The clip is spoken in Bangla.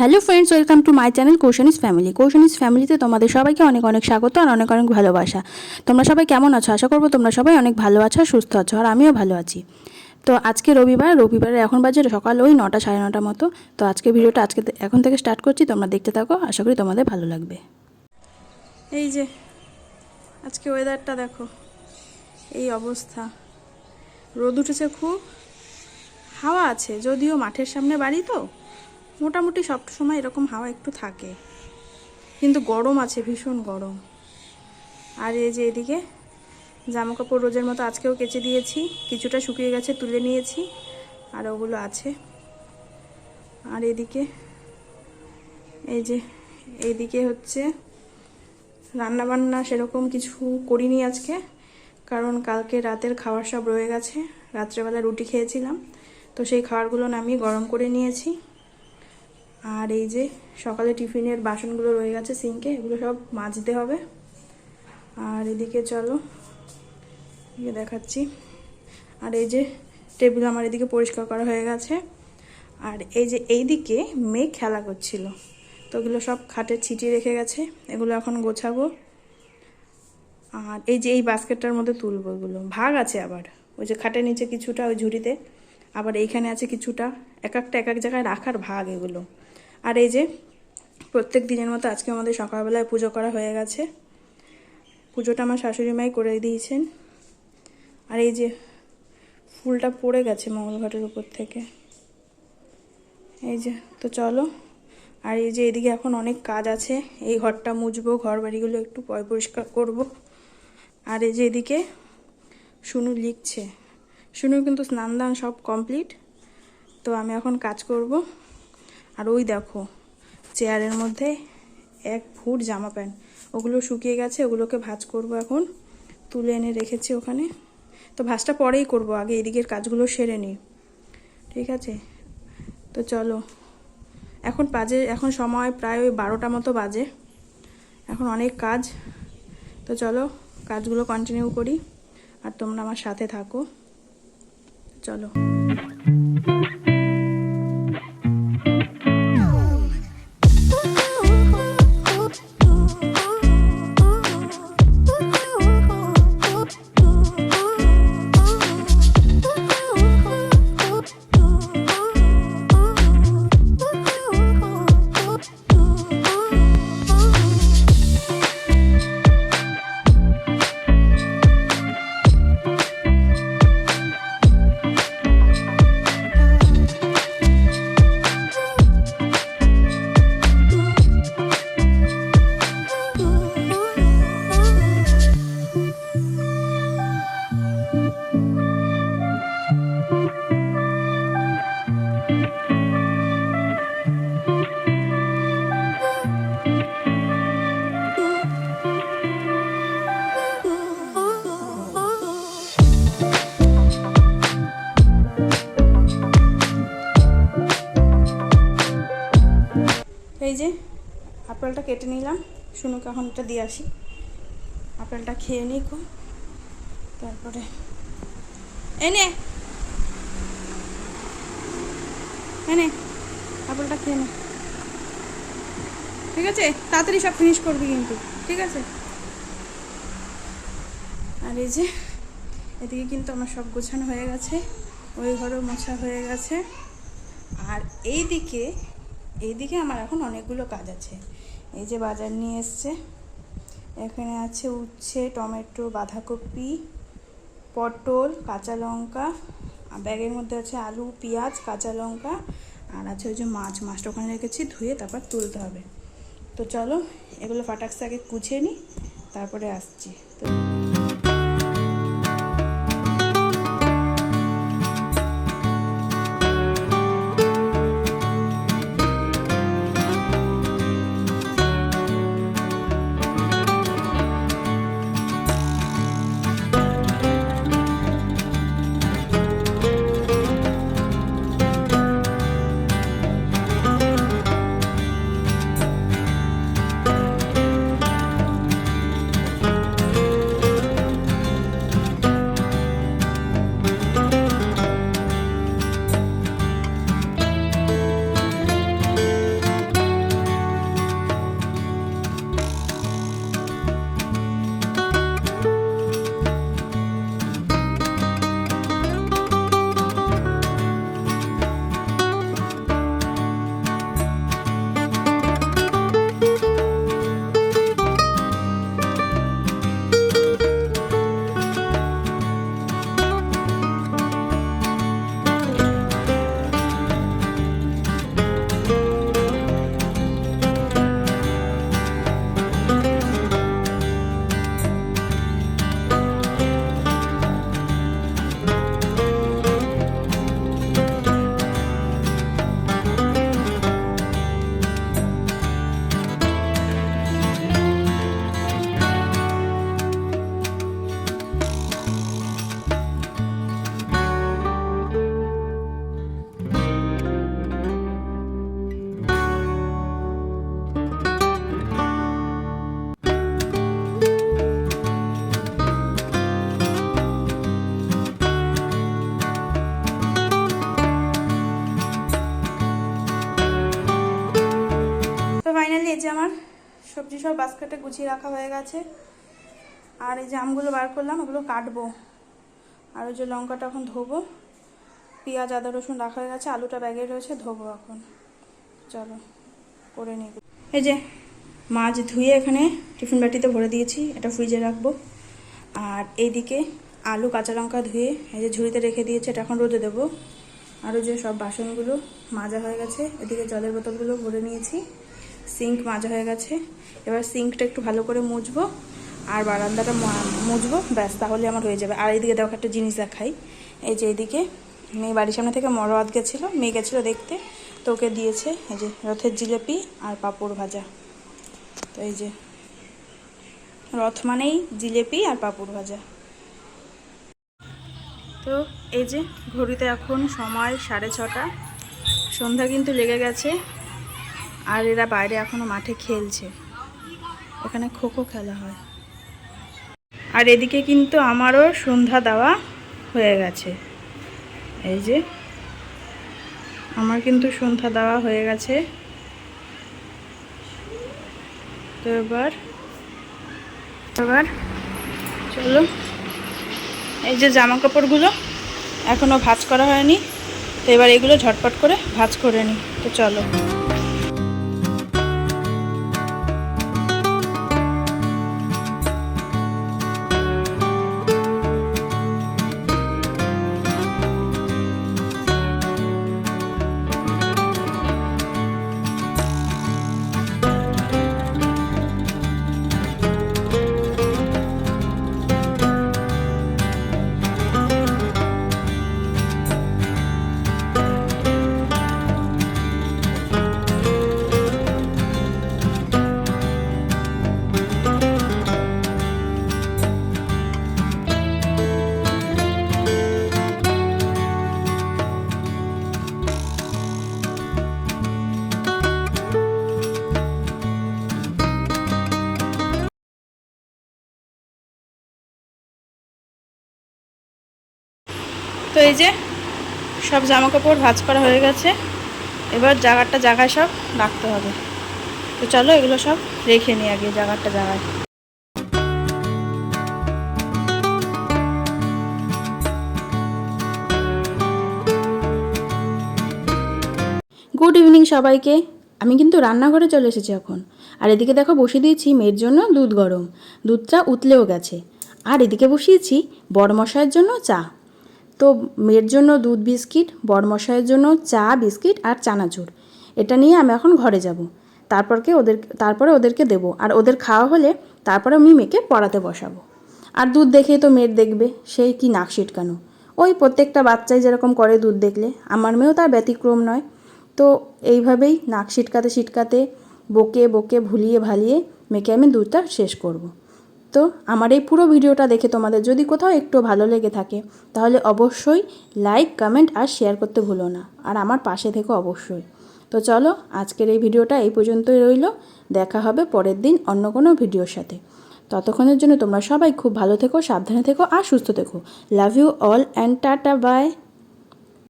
Hello friends welcome to my channel Koushanis family Koushanis ফ্যামিলিতে তোমাদের সবাইকে অনেক অনেক স্বাগত আর অনেক অনেক ভালোবাসা। তোমরা সবাই কেমন আছো? আশা করব তোমরা সবাই অনেক ভালো আছো সুস্থ আছো আর আমিও ভালো আছি। তো আজকে রবিবার রবিবারে এখন বাজে সকাল ওই নটা, সাড়ে নটা মতো। তো আজকে ভিডিওটা আজকে এখন থেকে স্টার্ট করছি, তোমরা দেখতে থাকো, আশা করি তোমাদের ভালো লাগবে। এই যে, আজকে ওয়েদারটা দেখো। এই অবস্থা। রোদ উঠেছে খুব। হাওয়া আছে, যদিও মাঠের সামনে বাড়ি তো। মোটামুটি সব সময় এরকম হাওয়া একটু থাকে। কিন্তু গরম আছে, ভীষণ গরম। আর এই যে এদিকে জামা কাপড় রোজের মতো আজকেও কেচে দিয়েছি, কিছুটা শুকিয়ে গেছে তুলে নিয়েছি, আর ওগুলো আছে। আর এদিকে এই যে এইদিকে হচ্ছে রান্না বান্না সেরকম কিছু করিনি আজকে, কারণ কালকে রাতের খাবার সব রয়ে গেছে। রাত্রেবেলা রুটি খেয়েছিলাম, তো সেই খাবারগুলো নামিয়ে গরম করে নিয়েছি। আর এই যে সকালে টিফিনের বাসনগুলো রয়ে গেছে সিঙ্কে, এগুলো সব মাজতে হবে। আর এদিকে চলো ইয়ে দেখাচ্ছি। আর এই যে টেবিল আমার এদিকে পরিষ্কার করা হয়ে গেছে। আর এই যে এই দিকে মেয়ে খেলা করছিল। তো ওগুলো সব খাটে ছিটিয়ে রেখে গেছে, এগুলো এখন গোছাবো। আর এই যে এই বাস্কেটটার মধ্যে তুলবো এগুলো। ভাগ আছে আবার। ওই যে খাটের নিচে কিছুটা, ওই ঝুড়িতে। আবার এইখানে আছে কিছুটা। এক একটা এক এক জায়গায় রাখার ভাগ এগুলো। আর এই যে প্রত্যেক দিনের মতো আজকে আমাদের সকালবেলায় পুজো করা হয়ে গেছে। পুজোটা আমার শাশুড়ি মাই করে দিয়েছেন। আর এই যে ফুলটা পড়ে গেছে মঙ্গলঘটের উপর থেকে। এই যে, তো চলো। আর এই যে এদিকে এখন অনেক কাজ আছে। এই ঘরটা মুছবো ঘর বাড়িগুলো একটু পয় পরিষ্কার করব। আর এই যে এদিকে শুনু লিখছে। শুনু কিন্তু স্নান দান সব কমপ্লিট। তো আমি এখন কাজ করব। আর ওই দেখো, চেয়ারের মধ্যে এক ফুট জামা প্যান্ট। ওগুলো শুকিয়ে গেছে, ওগুলোকে ভাজ করব এখন। তুলে এনে রেখেছি ওখানে। তো ভাঁজটা পরেই করব, আগে এদিকের কাজগুলো সেরে নিই। ঠিক আছে? তো চলো। এখন বাজে, এখন সময় প্রায় ওই বারোটা মতো বাজে। এখন অনেক কাজ। তো চলো, কাজগুলো কন্টিনিউ করি। আর তোমরা আমার সাথে থাকো। চলো। যে আপেলটা কেটে নিলাম। শুনুক এখন এটা দিয়ে আসি। আপেলটা খেয়ে নিই খুব তারপরে এনে এনে আপেলটা খেয়ে নে। ঠিক আছে? তাড়াতাড়ি সব ফিনিশ করবি কিন্তু। ঠিক আছে? আর এই যে, এদিকে কিন্তু আমার সব গোছানো হয়ে গেছে। ওই ঘরেও মোছা হয়ে গেছে। আর এই দিকে এইদিকে আমার এখন অনেকগুলো কাজ আছে। এই যে বাজার নিয়ে এসছে। এখানে আছে উচ্ছে, টমেটো, বাঁধাকপি, পটল, কাঁচা লঙ্কা, আর ব্যাগের মধ্যে আছে আলু, পেঁয়াজ, কাঁচা লঙ্কা, আর আছে ওই যে মাছ। মাছটা ওখানে রেখেছি, ধুয়ে তারপর তুলতে হবে। তো চলো, এগুলো ফাটাক্সে আগে কুচিয়ে নিই তারপরে আসছি। তো এই যে আমার সবজি সব বাস্কেটে গুছিয়ে রাখা হয়ে গেছে। আর এই যে আমগুলো বার করলাম, ওগুলো কাটবো। আর ওই যে লঙ্কাটা এখন ধোবো। পেঁয়াজ, আদা, রসুন রাখা হয়ে গেছে, আলুটা ব্যাগে রয়েছে, ধোবো এখন। চলো, করে নিই। এই যে মাছ ধুয়ে এখানে টিফিন বাটিতে ভরে দিয়েছি, এটা ফ্রিজে রাখব। আর এইদিকে আলু, কাঁচা লঙ্কা ধুয়ে এই যে ঝুড়িতে রেখে দিয়েছে, এটা এখন রোদে দেবো। আরও যে সব বাসনগুলো মাজা হয়ে গেছে, এদিকে জলের বোতলগুলো ভরে নিয়েছি। সিঙ্ক মাজা হয়ে গেছে। এবার সিঙ্কটা একটু ভালো করে মুছবো, আর বারান্দাটা মুছবো, ব্যাস, তাহলে আমার হয়ে যাবে। আর এইদিকে দেখো একটা জিনিস দেখাই। এই যে এইদিকে মেয়ে বাড়ির সামনে থেকে মরওয়াত গেছিল, মেয়ে গেছিল দেখতে, তো ওকে দিয়েছে এই যে রথের জিলেপি আর পাঁপড় ভাজা। তো এই যে, রথ মানেই জিলেপি আর পাঁপড় ভাজা। তো এই যে, ঘড়িতে এখন সময় সাড়ে ছটা। সন্ধ্যা কিন্তু লেগে গেছে। আর এরা বাইরে এখনও মাঠে খেলছে। এখানে খোখো খেলা হয়। আর এদিকে কিন্তু আমারও সন্ধ্যা দেওয়া হয়ে গেছে। এই যে, আমার কিন্তু সন্ধ্যা দেওয়া হয়ে গেছে। তো এবার এবার চলো। এই যে জামা কাপড়গুলো এখনও ভাঁজ করা হয়নি। তো এবার এগুলো ঝটপট করে ভাঁজ করে নিই। তো চলো। এই যে সব জামা কাপড় ভাঁজ করা হয়ে গেছে। এবার জায়গাটা জায়গায় সব রাখতে হবে। তো চলো এগুলো সব রেখে নিই আগে জায়গাটা জায়গায় গুড ইভিনিং সবাইকে। আমি কিন্তু রান্নাঘরে চলে এসেছি এখন। আর এদিকে দেখো বসিয়ে দিয়েছি মেয়ের জন্য দুধ গরম। দুধটা উতলেও গেছে। আর এদিকে বসিয়েছি বড় বড়মশাইয়ের জন্য চা। তো মেয়ের জন্য দুধ বিস্কিট বড়মশাইয়ের জন্য চা বিস্কিট আর চানাচুর। এটা নিয়ে আমি এখন ঘরে যাব। তারপরকে ওদের, তারপরে ওদেরকে দেবো। আর ওদের খাওয়া হলে তারপরে আমি মেয়েকে পড়াতে বসাবো। আর দুধ দেখেই তো মেয়ের দেখবে সেই কি নাক সিটকানো। ওই প্রত্যেকটা বাচ্চাই যেরকম করে দুধ দেখলে, আমার মেয়েও তার ব্যতিক্রম নয়। তো এইভাবেই নাক সিটকাতে সিটকাতে, বকে বকে ভুলিয়ে ভালিয়ে মেয়েকে আমি দুধটা শেষ করব। তো আমার এই পুরো ভিডিওটা দেখে তোমাদের যদি কোথাও একটু ভালো লেগে থাকে, তাহলে অবশ্যই লাইক কমেন্ট আর শেয়ার করতে ভুলো না। আর আমার পাশে থেকো অবশ্যই। তো চলো, আজকের এই ভিডিওটা এই পর্যন্তই রইল। দেখা হবে পরের দিন অন্য কোনো ভিডিওর সাথে। ততক্ষণের জন্য তোমরা সবাই খুব ভালো থেকো, সাবধানে থেকো আর সুস্থ থেকো। Love you all and tata bye